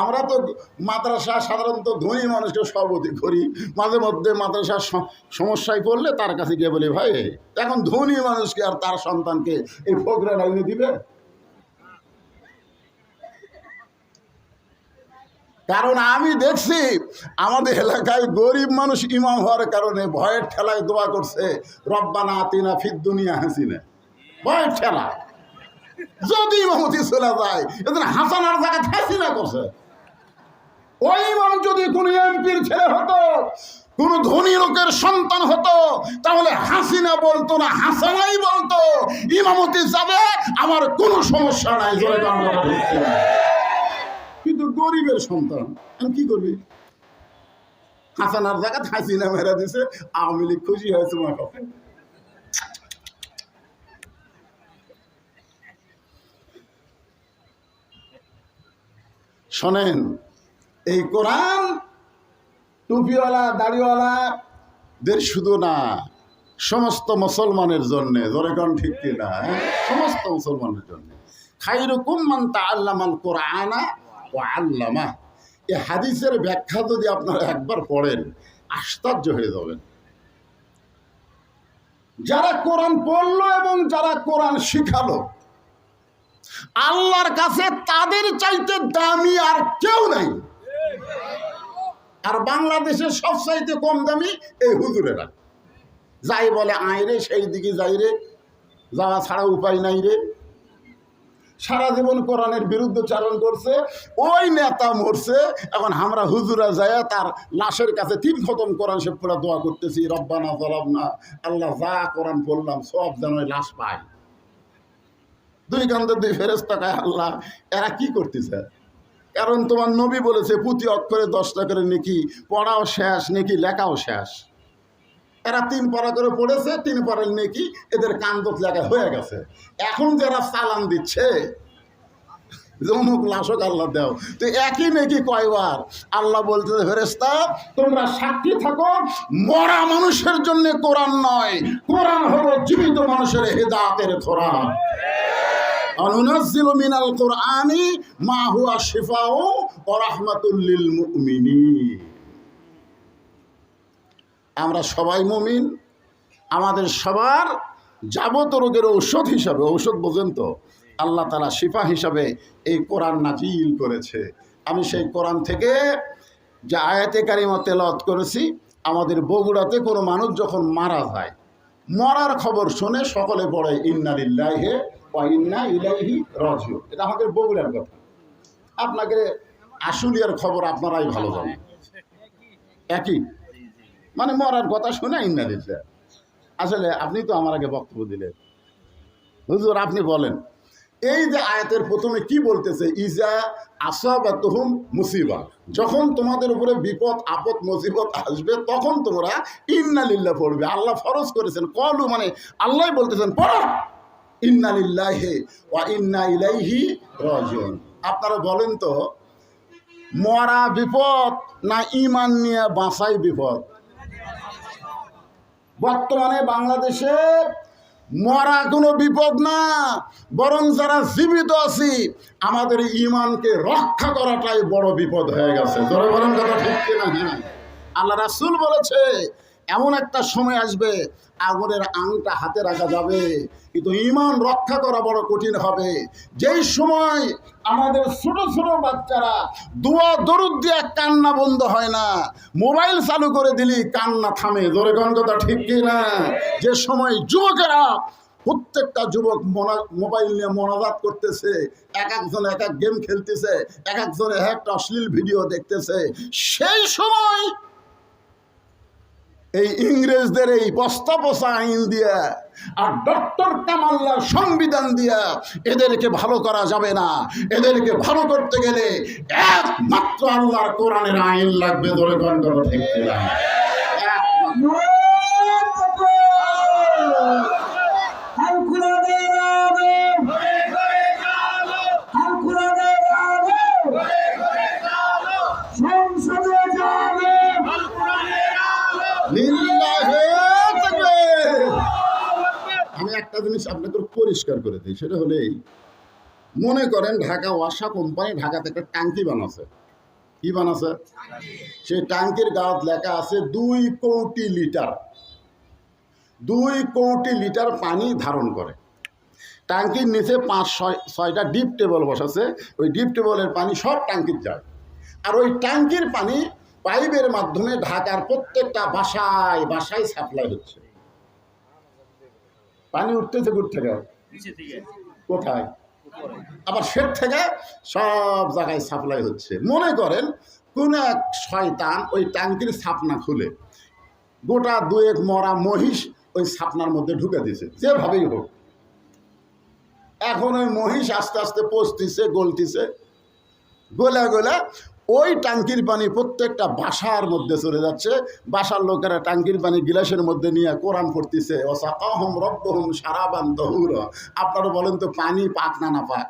আমরা তো মাদ্রাসা সাধারণত ধনী মানুষকে সর্বতি করি। মাঝে মধ্যে মাদ্রাসার সমস্যায় পড়লে তার কাছে গিয়ে বলি, ভাই, এখন ধনী মানুষকে আর তার সন্তানকে এই ফোকরা লাইনে দিবে? কারণ আমি দেখছি আমাদের এলাকায় গরিব মানুষ ইমাম হওয়ার কারণে ভয়ের ঠেলায় দোয়া করছে, রব্বানা আতিনা ফিদ দুনিয়া হাসিনে। ভয়ের ঠেলা। যদি ইমামতি চলে যায়, এদের হাসানার জায়গায় হাসিনা করছে। ওই ইমাম যদি কোনো এমপির ছেলে হতো, কোন ধনী লোকের সন্তান হতো, তাহলে হাসিনা বলতো না, হাসানাই বলতো, ইমামতি যাবে, আমার কোনো সমস্যা নাই। কিন্তু গরিবের সন্তান, আমি কি করবি হাসানার জায়গা হাসিনা মেরা দিছে, আওয়ামী লীগ খুশি হয়েছে মা কথা শোনেন এই কোরআন টুপিওয়ালা দাড়িওয়ালাদের শুধু না, সমস্ত মুসলমানের জন্য জোরেগণ ঠিক কিনা হ্যাঁ? সমস্ত মুসলমানের জন্য। খাইরুকুম মান তাআল্লামাল কোরআনা ও আল্লামা। এই হাদিসের ব্যাখ্যা যদি আপনারা একবার পড়েন, আশ্চর্য হয়ে যাবেন। যারা কোরআন পড়ল এবং যারা কোরআন শিখালো, আল্লাহর কাছে তাদের চাইতে দামি আর কেউ নাই। আর বাংলাদেশের সব চাইতে কম দামি এই হুজুরেরা। যাই বলে, আয় রে, সেই দিকে যাই রে, যাওয়া ছাড়া উপায় নাই রে। সারা জীবন কোরআনের বিরুদ্ধে চারণ করছে, ওই নেতা মরছে, এখন আমরা হুজুরা যায় তার লাশের কাছে তিন খতম কোরআন সে পুরা দোয়া করতেছি, রব্বানা জলাব না আল্লাহ যা কোরআন পড়লাম, সব যেন ওই লাশ পায়। দুই কান্দের দুই ফেরেস টাকায় আল্লাহ, এরা কি করতেছে? কারণ তোমার নবী বলেছে প্রতি অক্ষরে দশটা করে নেকি, পড়াও শেষ, নেকি লেখাও শেষ। এরা তিন পারা করে পড়েছে, তিন পারের নেকি এদের কান্দত লেখা হয়ে গেছে। এখন যারা চালান দিচ্ছে অমুক লাশক আল্লাহ দাও। তো একই নাকি কয়বার? আল্লাহ বলতে ফেরেস্তা তোমরা সাক্ষী থাকো, মরা মানুষের জন্য কোরআন নয়। কোরআন হলো জীবিত মানুষের হেদাতের কোরআন অনুনাজ্জিল মিনাল কোরআনি মা হুয়া শিফাউ ওয়া রাহমাতুল লিল আমরা সবাই মুমিন। আমাদের সবার যাবত রোগের ঔষধ হিসাবে, ঔষধ বোঝেন তো, আল্লাহ তালা শিফা হিসাবে এই কোরআন নাজিল করেছে। আমি সেই কোরআন থেকে যে আয়াতে কারিমা তেলাওয়াত করেছি, আমাদের বগুড়াতে কোনো মানুষ যখন মারা যায়, মরার খবর শুনে সকলে পড়ে, ইন্না আমাদের বগুড়ার কথা। আপনাকে খবর আপনারাই ভালো জানেন। একই? মানে মরার কথা শুনে দিচ্ছে আসলে আপনি তো আমার আগে বক্তব্য দিলেন। হুজুর, আপনি বলেন, এই যে আয়াতের প্রথমে কি বলতেছে? ইজা আসাবা তহুম মুসিবা। যখন তোমাদের উপরে বিপদ, আপদ, মুসিবত আসবে, তখন তোমরা ইন্না লিল্লাহ পড়বে। আল্লাহ ফরজ করেছেন। কলু মানে আল্লাহ বলতেছেন, পড়ো! ইন্না লিল্লাহে ওয়া ইন্না ইলাইহি রাজিউন। আপনারা বলেন তো, মরা বিপদ না ইমান নিয়ে বাঁচাই বিপদ? বর্তমানে বাংলাদেশে মরা কোনো বিপদ না, বরং যারা জীবিত আছি, আমাদের ইমানকে রক্ষা করাটাই বড় বিপদ হয়ে গেছে। ধরে বলেন কথা ঠিক কিনা? হ্যাঁ। আল্লাহ রাসুল বলেছে এমন একটা সময় আসবে আগুনের আংটা হাতে রাখা যাবে, কিন্তু ইমান রক্ষা করা বড় কঠিন হবে। যেই সময় আমাদের ছোট ছোট বাচ্চারা দোয়া দরুদ দিয়ে কান্না বন্ধ হয় না, মোবাইল চালু করে দিলি কান্না থামে। কোন কথা ঠিক কি না? যে সময় যুবকেরা প্রত্যেকটা যুবক মোবাইল নিয়ে মনাজাত করতেছে, এক একজন এক এক গেম খেলতেছে, এক একজন এক একটা অশ্লীল ভিডিও দেখতেছে, সেই সময় এই ইংরেজদের এই বস্তাবসা আইন দিয়া আর ডক্টর কামাল্লার সংবিধান দিয়া এদেরকে ভালো করা যাবে না। এদেরকে ভালো করতে গেলে একমাত্র আল্লাহ কোরআনের আইন লাগবে ধরে গণ ঠিক জিনিস আপনাকে পরিষ্কার করে দিই, সেটা হলেই মনে করেন ঢাকা ওয়াসা কোম্পানি ঢাকাতে একটা ট্যাঙ্কি বানাচ্ছে কি বানাছে? সেই ট্যাঙ্কির গাঁত লেখা আছে দুই কোটি লিটার। দুই কোটি লিটার পানি ধারণ করে। ট্যাঙ্কির নিচে পাঁচ, ছয়, ছয়টা ডিপ টেবল বসাছে। ওই ডিপ টেবলের পানি সব ট্যাঙ্কির যায়। আর ওই ট্যাঙ্কির পানি পাইপের মাধ্যমে ঢাকার প্রত্যেকটা বাসায় বাসায় সাপ্লাই হচ্ছে। পানি উঠতেছে দূর থেকে। কোথায়? আবার সের থেকে সব জায়গায় সাপ্লাই হচ্ছে। মনে করেন কোন এক শয়তান ওই ট্যাঙ্কির ছাপনা খুলে গোটা দুয়েক মরা মহিষ ওই ছাপনার মধ্যে ঢুকে দিছে যেভাবেই হোক। এখন ওই মহিষ আস্তে আস্তে পচতিছে গলতিছে। গোলা গোলা ওই ট্যাঙ্কির পানি প্রত্যেকটা বাসার মধ্যে চলে যাচ্ছে। বাসার লোকেরা ট্যাঙ্কির পানি গিলাসের মধ্যে নিয়ে কোরআন পড়তেছে। অসাকাহম রব্বহম সারাবান দহুর আপনারা বলেন তো, পানি পাক না না পাক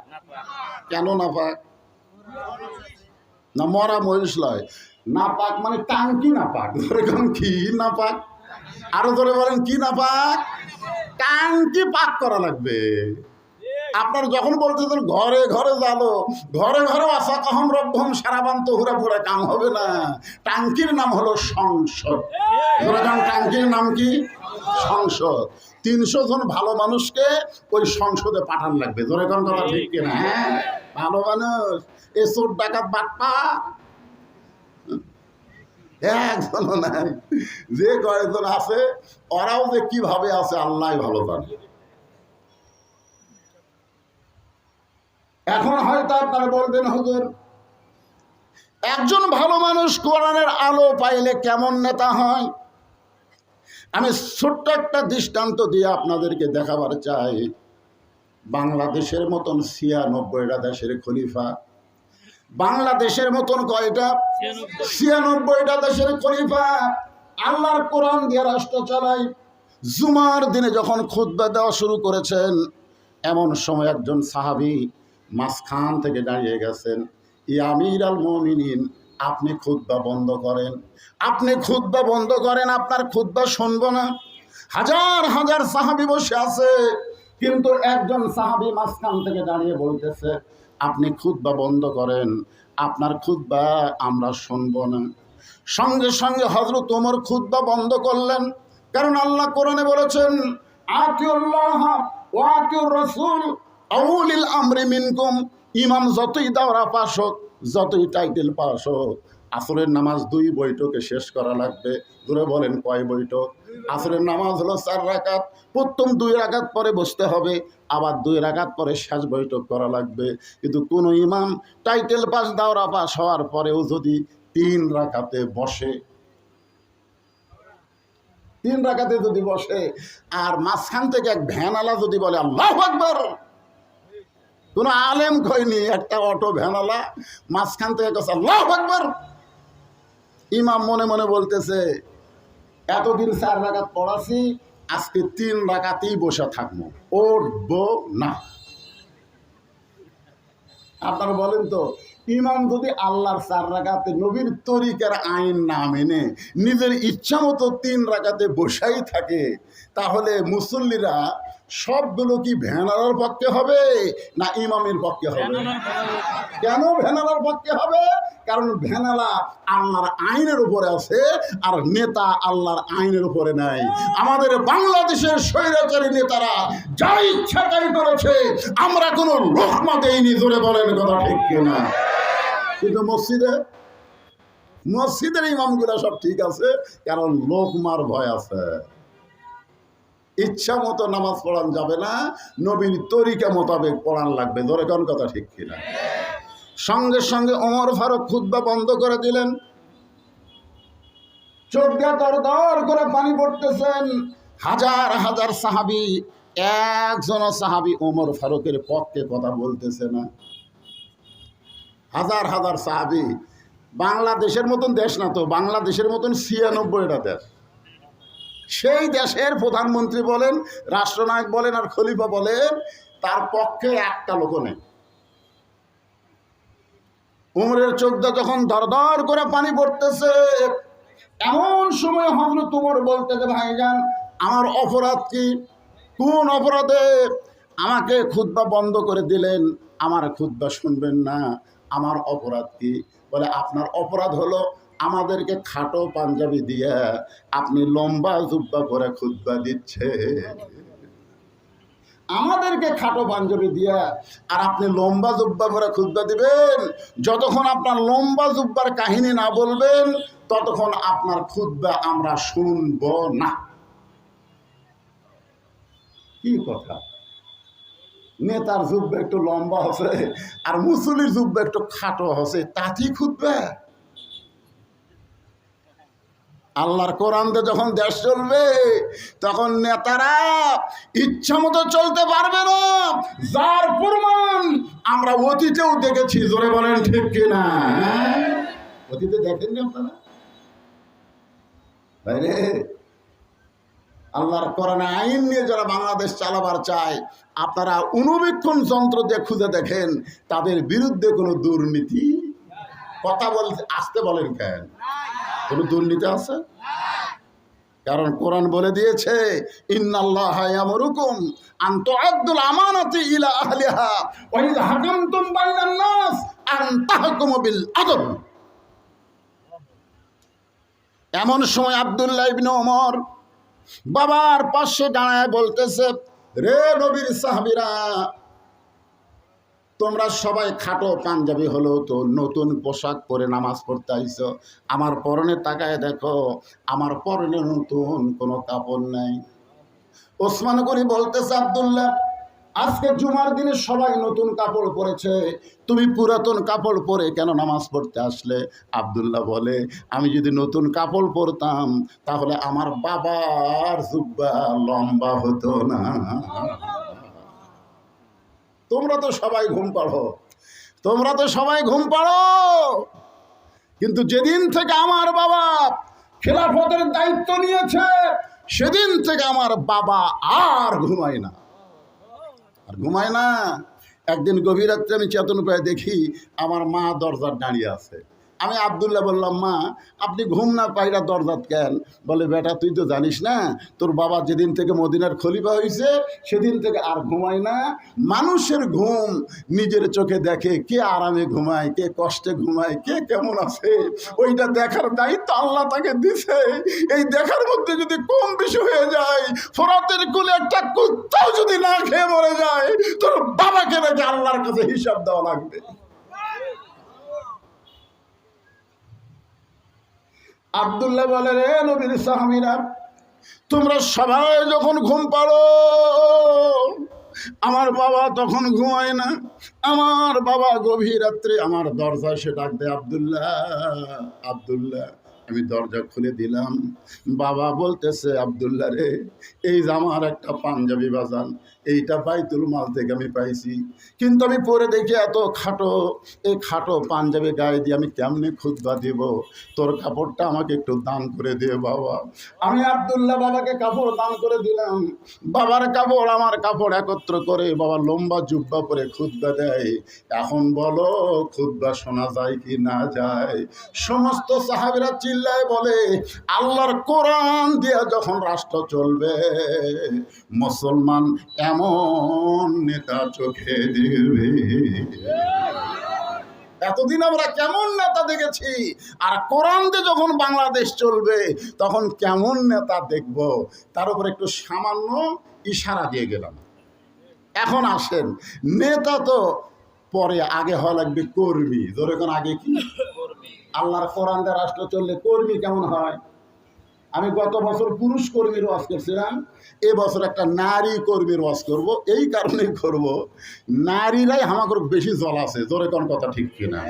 কেন না পাক না মরা মহিষ লয়। না পাক মানে টাঙ্কি না পাক ধরে কোন কি না পাক আরও ধরে বলেন কি না পাক টাঙ্কি পাক করা লাগবে। আপনার যখন বলতেছেন ঘরে ঘরে জালো ঘরে ঘরে আসা কহম রব্বহম সারাবান তহুরা পুরা কাম হবে না। টাঙ্কির নাম হলো সংসদ। টাঙ্কির নাম কি? সংসদ। তিনশো জন ভালো মানুষকে ওই সংসদে পাঠান লাগবে। ধরে কোন কথা ঠিক কিনা? হ্যাঁ? ভালো মানুষ। এ চোর ডাকাত বাটপা একজনও নাই। যে কয়েকজন আছে ওরাও যে কীভাবে আছে আল্লাহ ভালো জানে। এখন হয়তো আপনারা বলবেন, হুজুর, একজন ভালো মানুষ কোরআনের আলো পাইলে কেমন নেতা হয়? আমি ছোট্ট একটা দৃষ্টান্ত দিয়ে আপনাদেরকে দেখাবার চাই। বাংলাদেশের মতন ছিয়ানব্বইটা দেশের খলিফা, বাংলাদেশের মতন কয়টা? ছিয়ানব্বইটা দেশের খলিফা। আল্লাহর কোরআন দিয়ে রাষ্ট্র চালায় জুমার দিনে যখন খুদ্া দেওয়া শুরু করেছেন, এমন সময় একজন সাহাবি মাঝখান থেকে দাঁড়িয়ে গেছেন। ই আমির আল মমিনিন, আপনি খুদ্া বন্ধ করেন। আপনি খুদ্া বন্ধ করেন, আপনার খুদ্া শুনব না। হাজার হাজার সাহাবি বসে আছে, কিন্তু একজন সাহাবি মাঝখান থেকে দাঁড়িয়ে বলতেছে, আপনি খুদ্া বন্ধ করেন, আপনার খুদ্া আমরা শুনব না। সঙ্গে সঙ্গে হজরত ওমর খুদ্া বন্ধ করলেন, কারণ আল্লাহ কোরআনে বলেছেন, আতিউল্লাহ ওয়া আতিউর রাসূল আউলিল আমরি মিনকুম, ইমাম যতই দাওরা পাস হোক, যতই টাইটেল পাস হোক, আসরের নামাজ দুই বৈঠকে শেষ করা লাগবে। ধরে বলেন, কয় বৈঠক? আসরের নামাজ হলো চার রাকাত, প্রথম দুই রাকাত পরে বসতে হবে, আবার দুই রাকাত পরে শেষ বৈঠক করা লাগবে। কিন্তু কোনো ইমাম টাইটেল পাস, দাওরা পাস হওয়ার পরেও যদি তিন রাকাতে বসে, তিন রাকাতে যদি বসে, আর মাঝখান থেকে এক ভ্যানালা যদি বলে, আল্লাহ আকবর! কোনো আলেম কয়নি একটা অটো ভ্যানালা মাঝখান থেকে কছে আল্লাহ আকবর! ইমাম মনে মনে বলতেছে, এতদিন চার রাকাত পড়াছি, আজকে তিন রাকাতেই বসে থাকব, উঠবো না। আপনারা বলেন তো, ইমাম যদি আল্লাহর চার রাখাতে নবীর তরিকার আইন না মেনে, নিজের ইচ্ছা মতো তিন রাখাতে বসাই থাকে, তাহলে মুসল্লিরা সবগুলো কি ভ্যানালার পক্ষে হবে না ইমামের পক্ষে হবে? কেন ভ্যানালার পক্ষে হবে? কারণ ভ্যানালা আল্লাহর আইনের উপরে আছে আর নেতা আল্লাহর আইনের উপরে নাই। আমাদের বাংলাদেশের স্বৈরাচারী নেতারা যা ইচ্ছা তাই করেছে। আমরা কোনো লোকমা দেইনি ধরে বলেন কথা ঠিক কিনা? কিন্তু মসজিদে মসজিদের ইমামগুলো সব ঠিক আছে কারণ লোকমার ভয় আছে। ইচ্ছা মতো নামাজ পড়ান যাবে না, নবীর তরিকা মোতাবেক পড়ান লাগবে। ধরে কোন কথা ঠিক কিনা? সঙ্গে সঙ্গে ওমর ফারুক খুদ্া বন্ধ করে দিলেন। চোখ দিয়ে দর করে পানি পড়তেছেন। হাজার হাজার সাহাবি একজন সাহাবি ওমর ফারুকের পক্ষে কথা বলতেছে না। হাজার হাজার সাহাবি, বাংলাদেশের মতন দেশ না তো, বাংলাদেশের মতন ছিয়ানব্বইটা দেশ। সেই দেশের প্রধানমন্ত্রী বলেন, রাষ্ট্রনায়ক বলেন আর খলিফা বলেন, তার পক্ষে একটা লোক নেই। উমরের চোখটা যখন দরদর করে পানি পড়তেছে, এমন সময় হজরত উমর বলতেছে ভাইজান, আমার অপরাধ কি? কোন অপরাধে আমাকে খুদ্া বন্ধ করে দিলেন? আমার খুদ্া শুনবেন না। আমার অপরাধ কি? বলে, আপনার অপরাধ হলো আমাদেরকে খাটো পাঞ্জাবি দিয়ে আপনি লম্বা জুব্বা করে খুদ্া দিচ্ছে। আমাদেরকে খাটো পাঞ্জাবি দিয়া আর আপনি লম্বা জুব্বা করে খুদ্া দিবেন। যতক্ষণ আপনার লম্বা জুব্বার কাহিনী না বলবেন, ততক্ষণ আপনার খুদ্া আমরা শুনব না। কি কথা? নেতার জুব্বা একটু লম্বা হচ্ছে আর মুসলির জুব্বা একটু খাটো হচ্ছে তাতেই খুঁজবে আল্লাহর কোরআনতে যখন দেশ চলবে, তখন নেতারা ইচ্ছা মতো চলতে পারবে না। যার প্রমাণ আমরা অতীতেও দেখেছি, জোরে বলেন ঠিক কিনা হ্যাঁ? অতীতে দেখেননি আপনারা? বাইরে? আল্লাহর কোরআনে আইন নিয়ে যারা বাংলাদেশ চালাবার চায়, আপনারা অনুবীক্ষণ যন্ত্র দিয়ে খুঁজে দেখেন, তাদের বিরুদ্ধে কোনো দুর্নীতি? কথা বলতে আসতে বলেন কেন? কোনো দুর্নীতি আছে? কারণ কোরআন বলে দিয়েছে আন ইলা ওয়া এমন সময় আব্দুল্লাহ ওমর বাবার পাশে দাঁড়ায় বলতেছে, রে নবীর সাহাবীরা তোমরা সবাই খাটো পাঞ্জাবি হলো তো নতুন পোশাক পরে নামাজ পড়তে আইছো। আমার পরনে তাকায় দেখো, আমার পরনে নতুন কোনো কাপড় নাই। ওসমান করি বলতেছে, আবদুল্লাহ, আজকে জুমার দিনে সবাই নতুন কাপড় পরেছে। তুমি পুরাতন কাপড় পরে কেন নামাজ পড়তে আসলে? আবদুল্লাহ বলে, আমি যদি নতুন কাপড় পরতাম, তাহলে আমার বাবার জুব্বা লম্বা হতো না। তোমরা তো সবাই ঘুম পাড়ো। তোমরা তো সবাই ঘুম পাড়ো। কিন্তু যেদিন থেকে আমার বাবা খেলাফতের দায়িত্ব নিয়েছে, সেদিন থেকে আমার বাবা আর ঘুমায় না। আর ঘুমায় না। একদিন গভীর রাত্রে আমি চেতন করে দেখি, আমার মা দরজার দাঁড়িয়ে আছে। আমি আবদুল্লাহ বললাম, মা, আপনি ঘুম না পাইরা দরজাত কেন? বলে, বেটা, তুই তো জানিস না, তোর বাবা যেদিন থেকে মদিনার খলিফা হয়েছে সেদিন থেকে আর ঘুমায় না। মানুষের ঘুম নিজের চোখে দেখে কে আরামে ঘুমায়, কে কষ্টে ঘুমায়, কে কেমন আছে। ওইটা দেখার দায়িত্ব আল্লাহ তাকে দিছে। এই দেখার মধ্যে যদি কম বেশি হয়ে যায়, ফোরাতের কুলে একটা কুত্তাও যদি না খেয়ে মরে যায়, তোর বাবাকে নাকি আল্লাহর কাছে হিসাব দেওয়া লাগবে। আবদুল্লাহ বলে রে নবীর সাহামিরা তোমরা সবাই যখন ঘুম পাড়ো, আমার বাবা তখন ঘুমায় না। আমার বাবা গভীর রাত্রে আমার দরজা সে ডাক দেয়, আবদুল্লাহ আবদুল্লাহ, আমি দরজা খুলে দিলাম। বাবা বলতেছে, আবদুল্লাহ রে, এই যে আমার একটা পাঞ্জাবি বাজান এইটা বাইতুল মাল থেকে আমি পাইছি। কিন্তু আমি পরে দেখি এত খাটো, এই খাটো পাঞ্জাবি গায়ে দিয়ে আমি কেমনে খুদবা দিব? তোর কাপড়টা আমাকে একটু দান করে দিয়ে বাবা। আমি আবদুল্লাহ বাবাকে কাপড় দান করে দিলাম। বাবার কাপড় আমার কাপড় একত্র করে বাবা লম্বা জুব্বা পরে খুদ্া দেয়। এখন বলো খুদ্া শোনা যায় কি না যায়? সমস্ত সাহাবিরা চিল্লায় বলে, আল্লাহর কোরআন দিয়ে যখন রাষ্ট্র চলবে, মুসলমান এমন নেতা চোখে দেখবে এতদিন আমরা কেমন নেতা দেখেছি? আর কোরআন দিয়ে যখন বাংলাদেশ চলবে তখন কেমন নেতা দেখব? তার উপর একটু সামান্য ইশারা দিয়ে গেলাম। এখন আসেন নেতা তো পরে আগে হওয়া লাগবে কর্মী। ধরে কোন আগে কি? আল্লাহর কোরআন দিয়ে রাষ্ট্র চললে কর্মী কেমন হয়? আমি গত বছর পুরুষ কর্মীর ওয়াজ করছিলাম, এ বছর একটা নারী কর্মীর ওয়াজ করব। এই কারণেই করব। নারীরাই আমাকে বেশি জল আছে, জোরে কোন কথা ঠিক কিনা।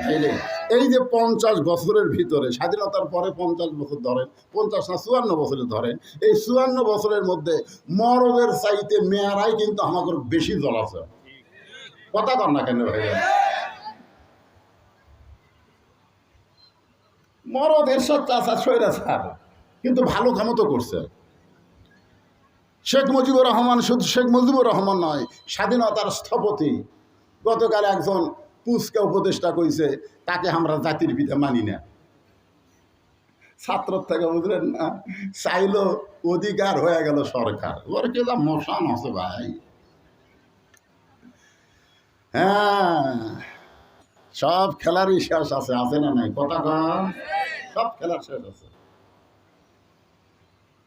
এই যে পঞ্চাশ বছরের ভিতরে, স্বাধীনতার পরে পঞ্চাশ বছর ধরেন, পঞ্চাশ না চুয়ান্ন বছরে ধরেন, এই চুয়ান্ন বছরের মধ্যে মরদের চাইতে মেয়েরাই কিন্তু আমাকে বেশি জল আছে। কথা কর না কেন ভাইয়া মরদ এরশাদ চাষা সৈরা স্যার কিন্তু ভালো কামও করছে। শেখ মুজিবুর রহমান শুধু শেখ মুজিবুর রহমান নয়, স্বাধীনতার স্থপতি। গতকাল একজন পুষকে উপদেষ্টা কইছে, তাকে আমরা জাতির পিতা মানি না। ছাত্র থেকে বুঝলেন না? চাইলো অধিকার হয়ে গেল সরকার। ওর কে যা মশান আছে ভাই? হ্যাঁ সব খেলারই শেষ আছে আছে না নাই? কথা সব খেলার শেষ আছে।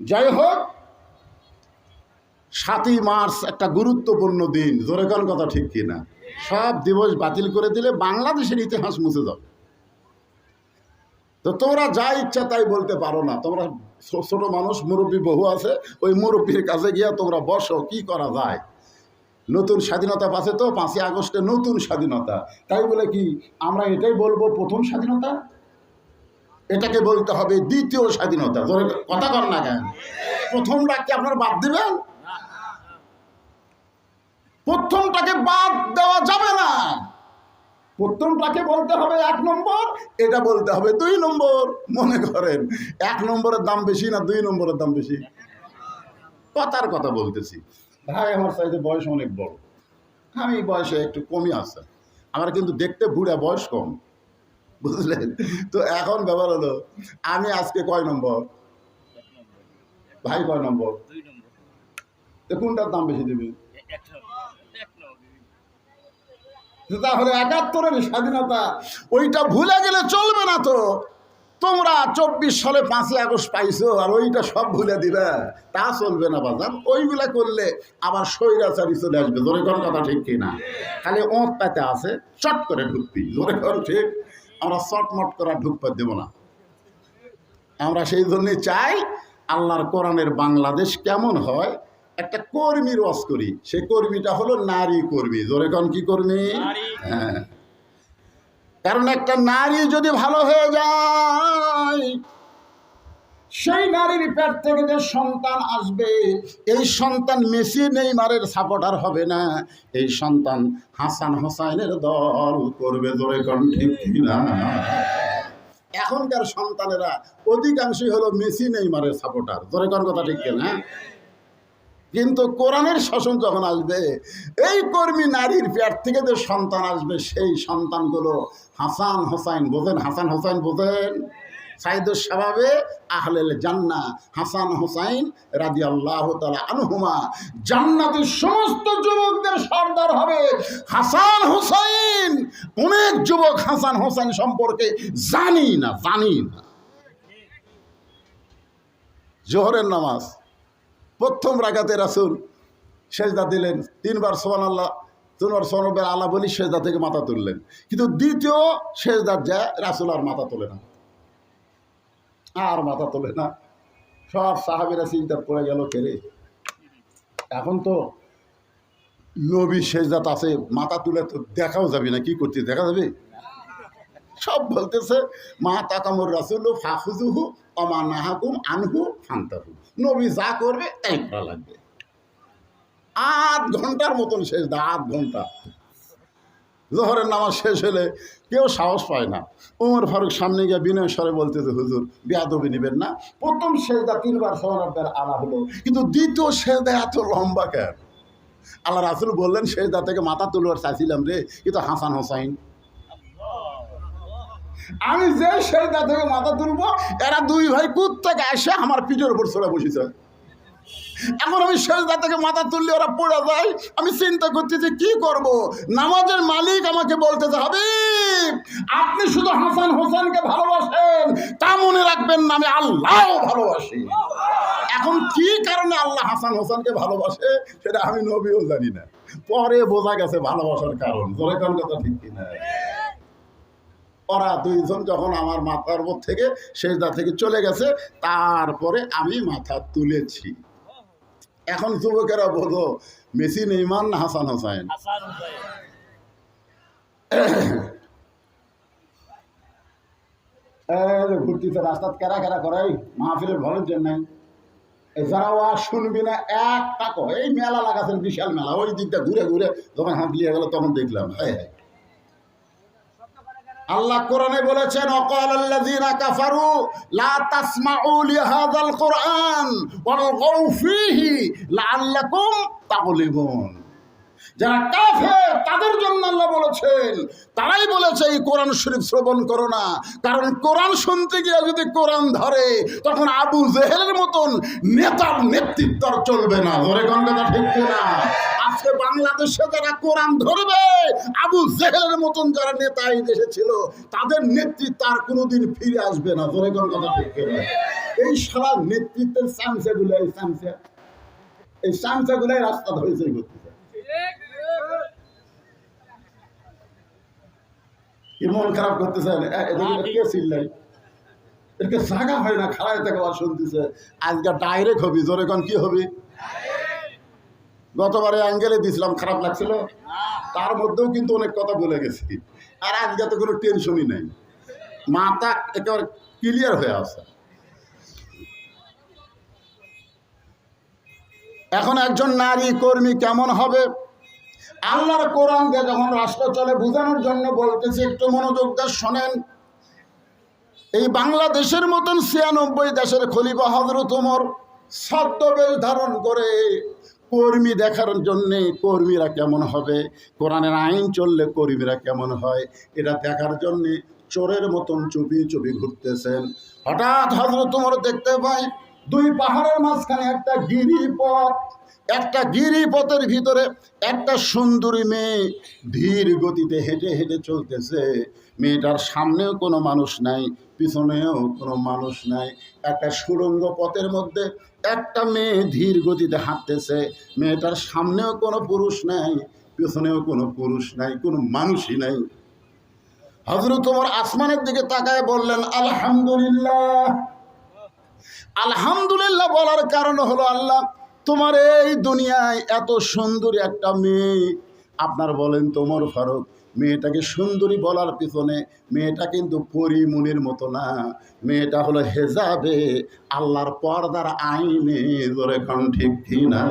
যাই হোক, সাতই মার্চ একটা গুরুত্বপূর্ণ দিন। জোরে কোন কথা ঠিক কিনা? সব দিবস বাতিল করে দিলে বাংলাদেশের ইতিহাস মুছে যাবে। তো তোমরা যা ইচ্ছা তাই বলতে পারো না। তোমরা ছোট মানুষ, মুরব্বী বহু আছে, ওই মুরব্বীর কাছে গিয়া তোমরা বসো, কি করা যায়? নতুন স্বাধীনতা পাচ্ছে তো, পাঁচই আগস্টে নতুন স্বাধীনতা। তাই বলে কি, আমরা এটাই বলব, প্রথম স্বাধীনতা? এটাকে বলতে হবে দ্বিতীয় স্বাধীনতা। কথা কর না কেন? প্রথমটা কি আপনার বাদ দিবেন? প্রথমটাকে বাদ দেওয়া যাবে না। প্রথমটাকে বলতে হবে এক নম্বর, এটা বলতে হবে দুই নম্বর। মনে করেন, এক নম্বরের দাম বেশি না দুই নম্বরের দাম বেশি? কথার কথা বলতেছি। ভাই, আমার সাইজে বয়স অনেক বড়। আমি বয়সে একটু কমই আছে। আমার কিন্তু দেখতে বুড়া, বয়স কম। বুঝলেন? তো এখন ব্যাপার হলো আমি আজকে কয় নম্বর? ভাই কয় নম্বর? কোনটার দাম বেশি দেবে? তাহলে একাত্তরের স্বাধীনতা ওইটা ভুলে গেলে চলবে না তো। তোমরা চব্বিশ সালে পাঁচই আগস্ট পাইছো আর ওইটা সব ভুলে দিবে। তা চলবে না বাজার। ওইগুলা করলে আবার স্বৈরাচারী চলে আসবে। জোরে কথা ঠিক কিনা? খালি ওঁত পাতে আছে চট করে ঢুকবি। জোরে ঠিক? আমরা চটমট করা ঢুকতে দেব না। আমরা সেই জন্যে চাই আল্লাহর কোরআনের বাংলাদেশ কেমন হয় একটা কর্মীর রস করি। সে কর্মীটা হলো নারী কর্মী। জোরে কন কি কর্মী? হ্যাঁ। কারণ একটা নারী যদি ভালো হয়ে যায় সেই নারীর পেট থেকে যে সন্তান আসবে। এই সন্তান মেসি, নেইমারের সাপোর্টার হবে না। এই সন্তান হাসান হোসাইনের দল করবে জোরে কন, ঠিক কিনা? এখনকার সন্তানেরা অধিকাংশই হলো মেসি, নেইমারের সাপোর্টার। জোরে কোন কথা ঠিক না কিন্তু কোরআনের শাসন যখন আসবে, এই কর্মী নারীর পেট থেকে যে সন্তান আসবে, সেই সন্তানগুলো হাসান হোসাইন বোঝেন? হাসান হোসাইন বোঝেন? সাইদুর স্বভাবে আহলেল জান্না হাসান হোসাইন রাজি আল্লাহ তালা আনহুমা। জান্নাতের সমস্ত যুবকদের সর্দার হবে হাসান হোসাইন। অনেক যুবক হাসান হোসাইন সম্পর্কে জানি না জানি না। জোহরের নামাজ, প্রথম রাগাতে রাসুল সেজদা দিলেন, তিনবার সোহান আল্লাহ তিনবার সোহানবের আল্লাহ বলি সেজদা থেকে মাথা তুললেন। কিন্তু দ্বিতীয় সেজদার যায় রাসুল আর মাথা তোলে না। আর মাথা তোলে না। সব সাহাবিরা চিন্তা পড়ে গেল কেরে এখন তো নবী সেজদাত আছে, মাথা তুলে তো দেখাও যাবে না, কি করতে দেখা যাবে? সব বলতেছে, মা তাকামুর রাসুল ফাহুজুহু অমা নাহাকুম আনহু ফান্তাহু। নবী যা করবে তাই করা লাগবে। আধ ঘণ্টার মতন শেষ দা আধ ঘণ্টা। জোহরের নামাজ শেষ হলে কেউ সাহস পায় না। উমর ফারুক সামনে গিয়ে বিনয় স্বরে বলতেছে, হুজুর, বেয়াদবি নেবেন না। প্রথম শেষদা তিনবার সোহানব্বের আলা হলো, কিন্তু দ্বিতীয় শেষদা এত লম্বা কেন? আল্লাহ রাসুল বললেন শেষদা থেকে মাথা তুলবার চাইছিলাম রে কিন্তু হাসান হোসাইন। আমি যে সেজদা থেকে মাথা তুলবো, এরা দুই ভাই কুত থেকে এসে আমার পিঠের উপর চড়ে বসেছে। এখন আমি সেজদা থেকে মাথা তুললে ওরা পড়ে যায়। আমি চিন্তা করতেছি কি করব? নামাজের মালিক আমাকে বলতেছে, হাবিব, আপনি শুধু হাসান হোসেনকে ভালোবাসেন, তা মনে রাখবেন না, আমি আল্লাহ ভালোবাসি। এখন কি কারণে আল্লাহ হাসান হোসেনকে ভালোবাসে, সেটা আমি নবীও জানি না। পরে বোঝা গেছে ভালোবাসার কারণ। জোরে কোন কথা ঠিক কিনা ওরা দুইজন যখন আমার মাথার উপর থেকে সেজদা থেকে চলে গেছে, তারপরে আমি মাথা তুলেছি। এখন যুবকেরা বোধো মেসি নেইমান না হাসান হোসাইন ঘুরতিতে রাস্তাত কেরা কেরা করাই মাহফিলের ভলের জন্য। যারা ও আর শুনবি না একটা কয় এই মেলা লাগাছেন বিশাল মেলা। ওই দিকটা ঘুরে ঘুরে যখন হাত লিয়ে গেল তখন দেখলাম হ্যাঁ হ্যাঁ। আল্লাহ কোরআনে বলেছেন, অকাল আল্লাযীনা কাফারু, লা তাসমাউ লিহাযাল কোরআন ওয়ালগাউ ফীহি লাআল্লাকুম তাগলিবুন। যারা কাফের, তাদের জন্য আল্লাহ বলেছেন, তারাই বলেছে এই কোরআন শরীফ শ্রবণ করো না। কারণ কোরআন শুনতে গিয়ে যদি কোরআন ধরে, তখন আবু জেহেলের মতন নেতার নেতৃত্ব চলবে না। ধরে কোন কথা না আজকে বাংলাদেশে যারা কোরআন ধরবে, আবু জেহেলের মতন যারা নেতা এই দেশে ছিল, তাদের নেতৃত্ব আর কোনোদিন ফিরে আসবে না। ধরে কোন কথা কিনা? এই সারা নেতৃত্বের চামচাগুলো এই চামচা এই চামচাগুলাই রাস্তা ধরে চলে করতেছে কি মন খারাপ এদেরকে কে চিল্লাই এদেরকে জাগা হয় না খাড়ায় থেকে আবার শুনতেছে। আজকে ডাইরেক্ট হবি জোরে কোন কি হবি? গতবারে অ্যাঙ্গেলে দিয়েছিলাম খারাপ লাগছিল। তার মধ্যেও কিন্তু অনেক কথা বলে গেছি। আর আজকে তো কোনো টেনশনই নেই। মাথা একেবারে ক্লিয়ার হয়ে আছে। এখন একজন নারী কর্মী কেমন হবে? আল্লাহর কোরআন দিয়ে যখন রাষ্ট্র চলে, বোঝানোর জন্য বলতেছি, একটু মনোযোগ দিয়ে শোনেন। এই বাংলাদেশের মতন ছিয়ানব্বই দেশের খলিফা হজরত ওমর ছদ্মবেশ ধারণ করে কর্মী দেখার জন্যে কর্মীরা কেমন হবে? কোরআনের আইন চললে কর্মীরা কেমন হয়? এটা দেখার জন্যে চোরের মতন চুপি চুপি ঘুরতেছেন। হঠাৎ হজরত ওমর দেখতে পাই, দুই পাহাড়ের মাঝখানে একটা গিরিপথ একটা গিরিপথের ভিতরে একটা সুন্দরী মেয়ে ধীর গতিতে হেঁটে হেঁটে চলতেছে। মেয়েটার সামনেও কোনো মানুষ নাই, পিছনেও কোনো মানুষ নাই। একটা সুড়ঙ্গ পথের মধ্যে একটা মেয়ে ধীর গতিতে হাঁটতেছে। মেয়েটার সামনেও কোনো পুরুষ নাই, পিছনেও কোনো পুরুষ নাই, কোনো মানুষই নাই। হজরত তোমার আসমানের দিকে তাকায় বললেন, আলহামদুলিল্লাহ। আলহামদুলিল্লাহ বলার কারণ হলো আল্লাহ তোমার এই দুনিয়ায় এত সুন্দরী একটা মেয়ে। আপনার বলেন তোমার ফারুক, মেয়েটাকে সুন্দরী বলার পিছনে মেয়েটা কিন্তু পরিমনির মতো না। মেয়েটা হলো হেজাবে, আল্লাহর পর্দার আইনে ধরে কোন ঠিক না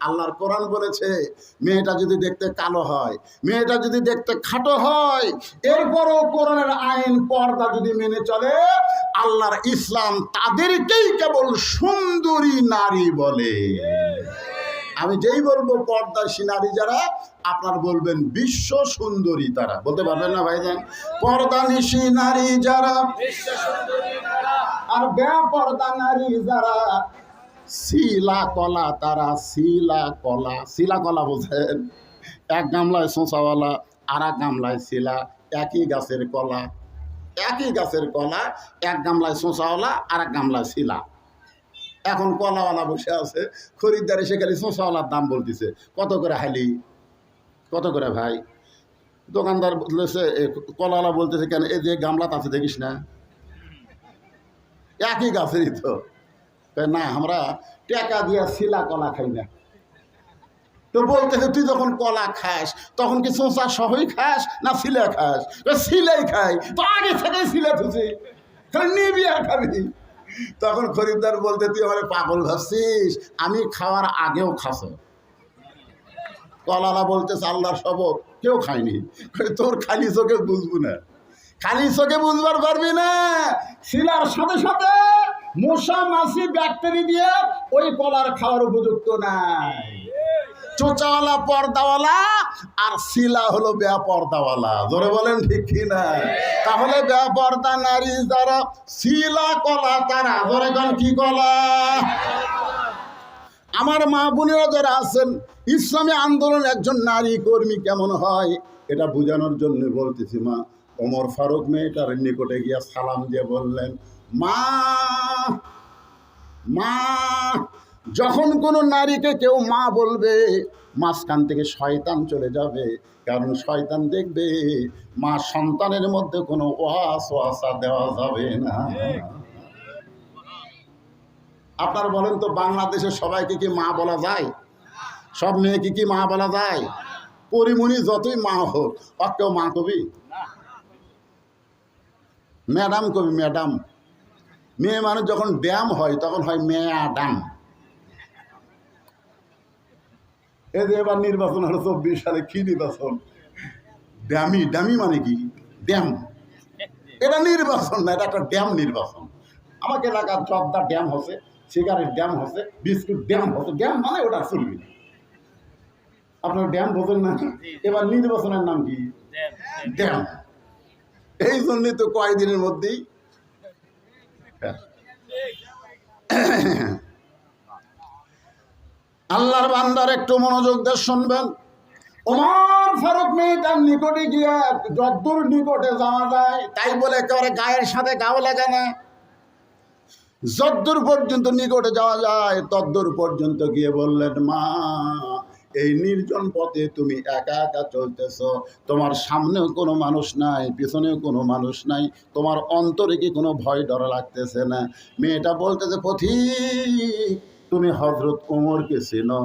আল্লাহর কোরআন বলেছে মেয়েটা যদি দেখতে কালো হয় মেয়েটা যদি দেখতে খাটো হয় এরপরও কোরআনের আইন পর্দা যদি মেনে চলে আল্লাহর ইসলাম তাদেরকেই কেবল সুন্দরী নারী বলে। আমি যেই বলব পর্দাশী নারী যারা আপনার বলবেন বিশ্ব সুন্দরী তারা। বলতে পারবেন না ভাইজান? পর্দানিশী নারী যারা আর বেপর্দা নারী যারা শিলা কলা, তারা শিলা কলা। শিলা কলা বোঝেন? এক গামলায় শোঁচাওয়ালা আর এক গামলায় শিলা। একই গাছের কলা, একই গাছের কলা, এক গামলায় শোঁচাওয়ালা আর এক গামলায় শিলা। এখন কলাওয়ালা বসে আছে, খরিদ্দার এসে খালি শোঁচাওয়ালার দাম বলতেছে। কত করে হালি? কত করে ভাই? দোকানদার বলতেছে কলাওয়ালা বলতেছে কেন, এই যে গামলাত আছে দেখিস না। একই গাছেরই তো। না, আমরা টাকা দিয়া শিলা কলা খাই না। তো বলতেছে, তুই যখন কলা খাস, তখন কি শোঁচা সহই খাস না শিলা খাস? শিলাই খাই। তো আগে থেকে থুসি খালি নিবি আর খাবি। তখন খরিদ্দার বলতে, তুই আমার পাগল ভাবছিস? আমি খাওয়ার আগেও খাস। কলালা বলতেছে, আল্লাহর শপথ কেউ খায়নি। তোর খালি চোখে বুঝব না। খালি চোখে বুঝবার পারবি না। শিলার সাথে সাথে মশা মাসি ব্যাকটেরি দিয়ে ওই কলার খাওয়ার উপযুক্ত নাই। চোচাওয়ালা, পর্দাওয়ালা আর শিলা হলো বেয়া পর্দাওয়ালা। ধরে বলেন ঠিক কি না? তাহলে বেয়া পর্দা নারী যারা শিলা, কলা তারা ধরে গেল কি কলা? আমার মা বোনেরা যারা আছেন, ইসলামী আন্দোলন একজন নারী কর্মী কেমন হয়? এটা বোঝানোর জন্য বলতেছি মা। ওমর ফারুক মেয়েটার নিকটে গিয়া সালাম দিয়ে বললেন মা মা, যখন কোনো নারীকে কেউ মা বলবে, মাঝখান থেকে শয়তান চলে যাবে। কারণ শয়তান দেখবে, মা সন্তানের মধ্যে কোনো ওয়াস, ওয়াসা দেওয়া যাবে না। আপনার বলেন তো বাংলাদেশের সবাইকে কি মা বলা যায়? সব মেয়েকে কি মা বলা যায়? পরিমণি যতই মা হোক কেউ মা কবি? ম্যাডাম কবি, ম্যাডাম। মেয়ে মানুষ যখন ড্যাম হয় তখন হয় ম্যাডাম। এই যে এবার নির্বাচন হলো চব্বিশ সালে কি নির্বাচন? ড্যামি ড্যামি মানে কি? ড্যাম এটা নির্বাচন না এটা একটা ড্যাম নির্বাচন। আমাকে এলাকার চপদা ড্যাম হচ্ছে সিগারেট ড্যাম হচ্ছে বিস্কুট ড্যাম হচ্ছে ড্যাম মানে ওটা চলবে। না। আপনার ড্যাম বোঝেন না? এবার নির্বাচনের নাম কি? ড্যাম এই জন্যই তো কয়েকদিনের মধ্যেই আল্লাহর বান্দার একটু মনোযোগ দিয়ে শুনবেন। ওমর ফারুক মেয়েটার নিকটে গিয়া যদ্দূর নিকটে যাওয়া যায়, তাই বলে একেবারে গায়ের সাথে গাও লাগে না। যদ্দূর পর্যন্ত নিকটে যাওয়া যায়, তদ্দূর পর্যন্ত গিয়ে বললেন, মা এই নির্জন পথে তুমি একা একা চলতেছ। তোমার সামনেও কোনো মানুষ নাই, পিছনেও কোনো মানুষ নাই। তোমার অন্তরে কি কোনো ভয় ডর লাগতেছে না? মেয়েটা বলতেছে পথি তুমি হজরত ওমরকে চেনো।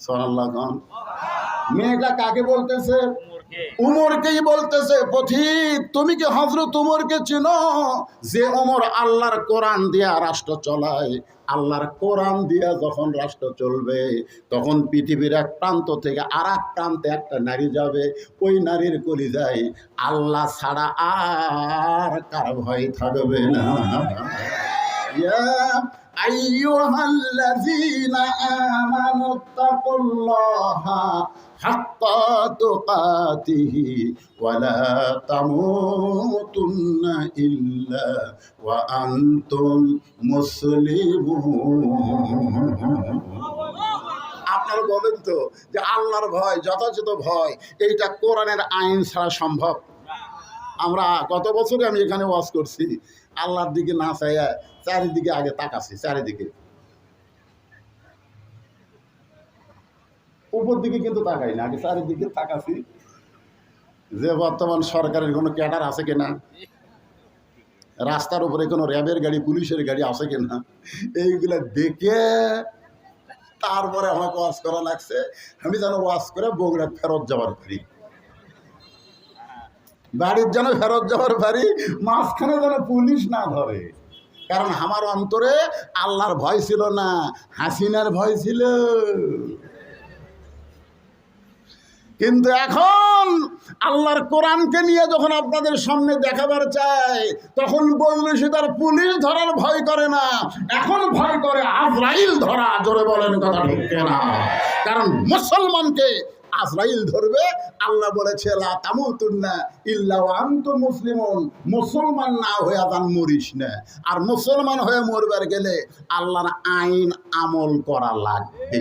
সরাল্লাহ খান মেয়েটা কাকে বলতেছে? উমরকেই বলতেছে, পথিক, তুমি কি হজরত উমরকে চিনো? যে ওমর আল্লাহর কোরআন দিয়া রাষ্ট্র চলায়। আল্লাহর কোরআন দিয়া যখন রাষ্ট্র চলবে, তখন পৃথিবীর এক প্রান্ত থেকে আর এক প্রান্তে একটা নারী যাবে। ওই নারীর কলিজায় আল্লাহ ছাড়া আর কার ভয় থাকবে না। أيها الذين آمنوا اتقوا الله حق تقاته ولا تموتن إلا وأنتم مسلمون আপনারা বলেন তো যে আল্লাহর ভয় যথাযথ ভয় এইটা কোরআনের আইন ছাড়া সম্ভব আমরা গত বছরে আমি এখানে ওয়াজ করছি আল্লাহর দিকে না চাইয়া চারিদিকে আগে তাকাছি, চারিদিকে। উপর দিকে কিন্তু তাকাই না, আগে চারিদিকে তাকাছি যে বর্তমান সরকারের কোনো ক্যাডার আছে কিনা, রাস্তার উপরে কোনো র্যাবের গাড়ি, পুলিশের গাড়ি আছে কিনা, এইগুলা দেখে তারপরে আমাকে ওয়াশ করা লাগছে। আমি যেন ওয়াশ করে বগুড়া ফেরত যাওয়ার পারি। বাড়ির যেন ফেরত যাওয়ার বাড়ি, মাঝখানে যেন পুলিশ না ধরে। কারণ আমার অন্তরে আল্লাহর ভয় ছিল না, হাসিনার ভয় ছিল। কিন্তু এখন আল্লাহর কোরআনকে নিয়ে যখন আপনাদের সামনে দেখাবার চাই, তখন বললে সে তার পুলিশ ধরার ভয় করে না। এখন ভয় করে আজরাইল ধরা, জোরে বলেন কথা ঢুকছে না কারণ মুসলমানকে আজরাইল ধরবে, আল্লাহ বলেছে, লা মুসলমান। না হয়ে আদান মরিস না। আর মুসলমান হয়ে মরবার গেলে আল্লাহর আইন আমল করা লাগবে।